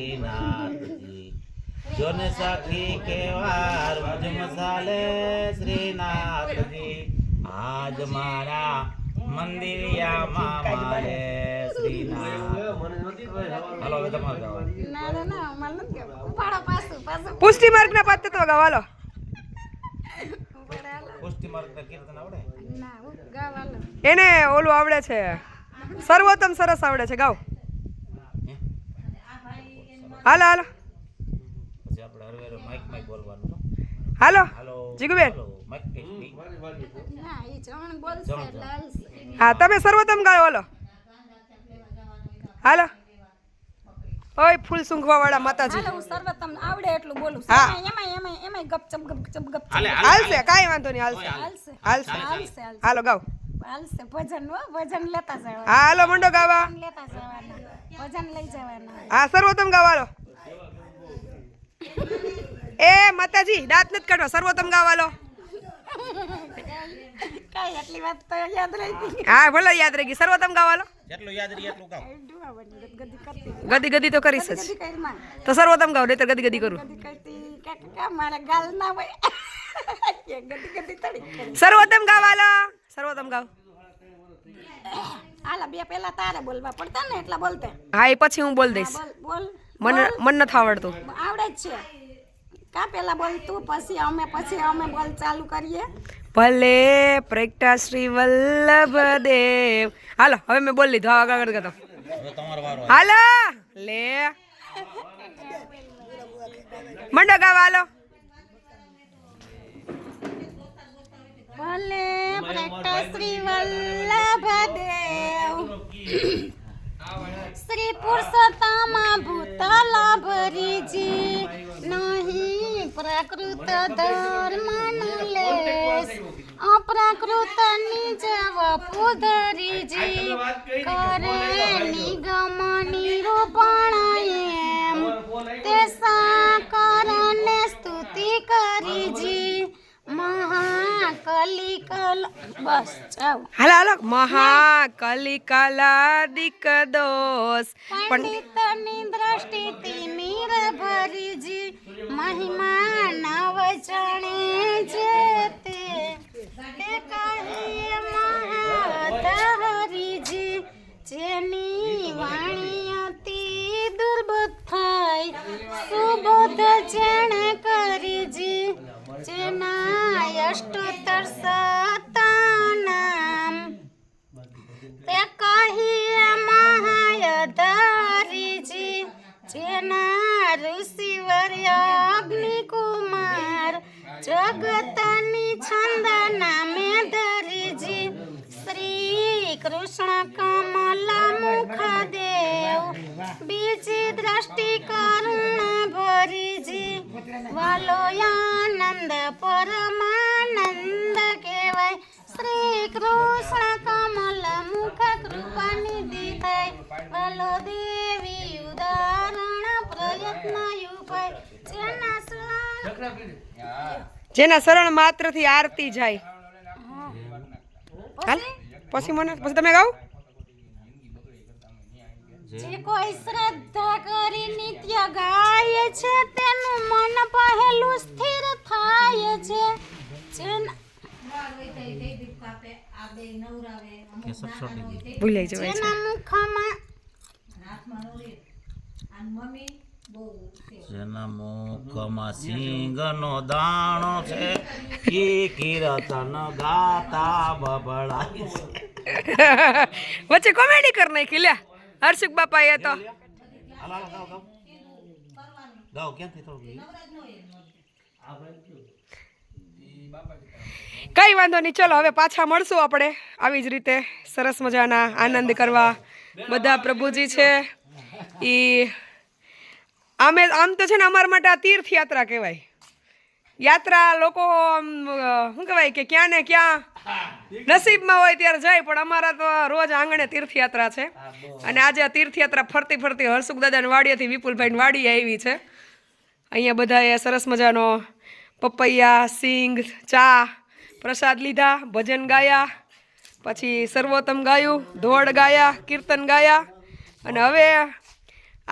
શ્રીનાથજી. જોને સખી કેવાર મુજ મસાલે શ્રીનાથજી. આજ મારા મંદિરિયામાં મારે શ્રીનાથ. હાલો હવે તમારે ના ના ના અમારે નથી ગાવું. ઉપાડો પાછું પાછું. પુષ્ટિ માર્ગ ના પાત્ર તો ગાવાલો. પુષ્ટિ કીર્તન આવડે? ના ગાવ હાલો. એને ઓલું આવડે છે. સર્વોત્તમ સરસ આવડે છે ગાવ હે? હાલો હાલો પછી આપણે હરવે હરવે માઇક માઇક બોલવાનું હો. Hello hello Jiguben. Hello, mike testing. ના એ જમણ બોલશે હાલો. હાલો જીગુબેન. હા તમે સર્વોત્તમ ગાયો હાલો. હાલો. ઓય ફૂલ સુંઘવા વાળા માતાજી. હાલો હું સર્વોત્તમ આવડે એટલું બોલું હા. એમાં એમાં એમાં ગપચપ ગપચપ ગપચપ. હાલે હાલે હાલશે કાંઈ વાંધો નહીં હાલશે. હાલશે હાલશે. હાલો ગાવ હાલશે ભજન હો ભજન લેતા જવાના હા હાલો મંડો ગાવા ભજન લેતા જવાના ભજન લઈ જવાના હા સર્વોત્તમ ગાવ હાલો એ માતાજી દાંત નથી કાઢવા સર્વોત્તમ ગાવ હાલો કાંઈ આટલી વાત તો યાદ રહી ગઈ હા ભલે યાદ રહી ગઈ સર્વોત્તમ ગાવ હાલો જેટલું યાદ રહી એટલું ગાઓ ડુઆ બની ગદી કરતી ગદી ગદી તો કરીશ જ ગદી કરી માં તો સર્વોત્તમ ગાવ નહીતર ગદી ગદી કરું ગદી કરતી કાક કા મારા ગાલ ના હોય કે ગદી ગદી તડી કરી સર્વોત્તમ ગાવ હાલો સર્વોત્તમ બે પેલા તારે બોલવા પડતા ને એટલા બોલતે. હા એ પછી હું બોલ દઈશ. બોલ બોલ. મને મને નથી આવડતું. આવડે જ છે. કા પેલા બોલ તું પછી અમે પછી અમે બોલ ચાલુ કરીએ. ભલે પ્રેક્ટા શ્રી વલ્લભ દેવ હાલો હવે મેં બોલી લીધું આગળ આગળ હવે હાલો લે. મંડો ગાવા હાલો ભલે પ્રગટા શ્રી વલ્લભદેવ શ્રી પુરુષોત્તમા ભૂતલ ભરીજી. નહીં પ્રાકૃત ધર્મ લેશ અપ્રાકૃત નિજ વપુધરીજી કરે મહાકલિકલ બસ જાઓ હાલો હાલો મહાકલિકાલાદિક દોષ પણ પંડિતની દ્રષ્ટિથી નીર ભરીજી મહિમા નવ જણે જે તે તે કહીએ મહાધરીજી જેની વાણી જગતની છંદ નામે ધરીજી શ્રી કૃષ્ણ કમલ મુખદેવ. બીજી દ્રષ્ટિ કરુણ ભરીજી. વાલો આનંદ પરમાનંદ કહેવાય. શ્રી કૃષ્ણ કમલ મુખ કૃપા નિધિ થાય. વાલો દેવી ઉદાહરણ પ્રયત્ન યુપાય. જેના સ્વ- જેના સરળ માત્રથી આરતી જાય. હાલ પછી? મને પછી તમે ગાઓ? જે કોઈ શ્રદ્ધા કરી નિત્ય ગાય છે તેનું મન પહેલું સ્થિર થાય છે. ભૂલાઈ જવાય છે. જેના મુખમાં સિંગનો દાણો છે ઈ કીર્તન ગાતા બબડાય વચ્ચે કોમેડી કર નાખી લે હર્ષુક બાપા એ તો. ગાઓ ગાઓ ગાઓ ક્યાંથી થોડું કઈ વાંધો નહીં ચલો હવે પાછા મળશું આપણે આવી જ રીતે. સરસ મજાના આનંદ કરવા. બધા પ્રભુજી છે. એ આમે આમ તો છે ને અમારા માટે આ તીર્થયાત્રા કહેવાય. યાત્રા લોકો શું કહેવાય કે ક્યાં ને ક્યાં નસીબમાં હોય ત્યારે જાય, પણ અમારા તો રોજ આંગણે તીર્થયાત્રા છે. અને આજે આ તીર્થયાત્રા ફરતી ફરતી હર્ષુખ દાદાની વાડીએથી વિપુલભાઈની વાડી આવી છે. અહીંયા બધાએ સરસ મજાનો પપૈયા, સિંગ, ચા પ્રસાદ લીધા, ભજન ગાયા, પછી સર્વોત્તમ ગાયું, ધોળ ગાયા, કીર્તન ગાયા. અને હવે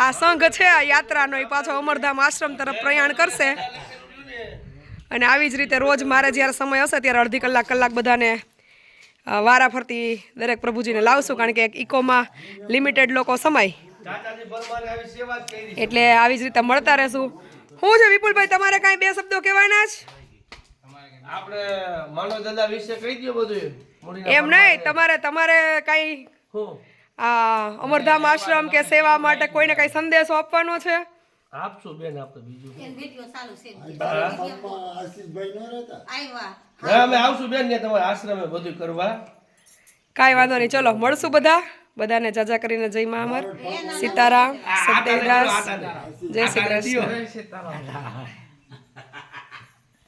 આ સંઘ છે આ યાત્રાનો એ પાછો અમરધામ આશ્રમ તરફ પ્રયાણ કરશે. અને આવી જ રીતે રોજ મારે જ્યારે સમય હશે ત્યારે અડધી કલાક કલાક બધાને વારા ફરતી દરેક પ્રભુજીને લાવશું કારણ કે ઇકોમાં લિમિટેડ લોકો સમાય. એટલે આવી જ રીતે મળતા રહેશું. શું છે વિપુલભાઈ તમારે કાંઈ બે શબ્દો કહેવાના જ? આપણે માનવ દાદા વિશે કહી દો બધું. એમ નહીં તમારે તમારે કાંઈ હું? આ અમરધામ આશ્રમ કે સેવા માટે કોઈને કઈ સંદેશો આપવાનો છે? આપશું બેન આપણે બીજું. વિડિયો ચાલુ છે. આશીષભાઈ નો રહેતા? આવ્યા હા અમે આવશું બેન ને તમારા આશ્રમે બધું કરવા. કાંઈ વાંધો નહીં ચલો મળશું બધા. બધાને જાજા કરીને જય મા અમર. સીતારામ સત્યદાસ. જય શ્રી કૃષ્ણ.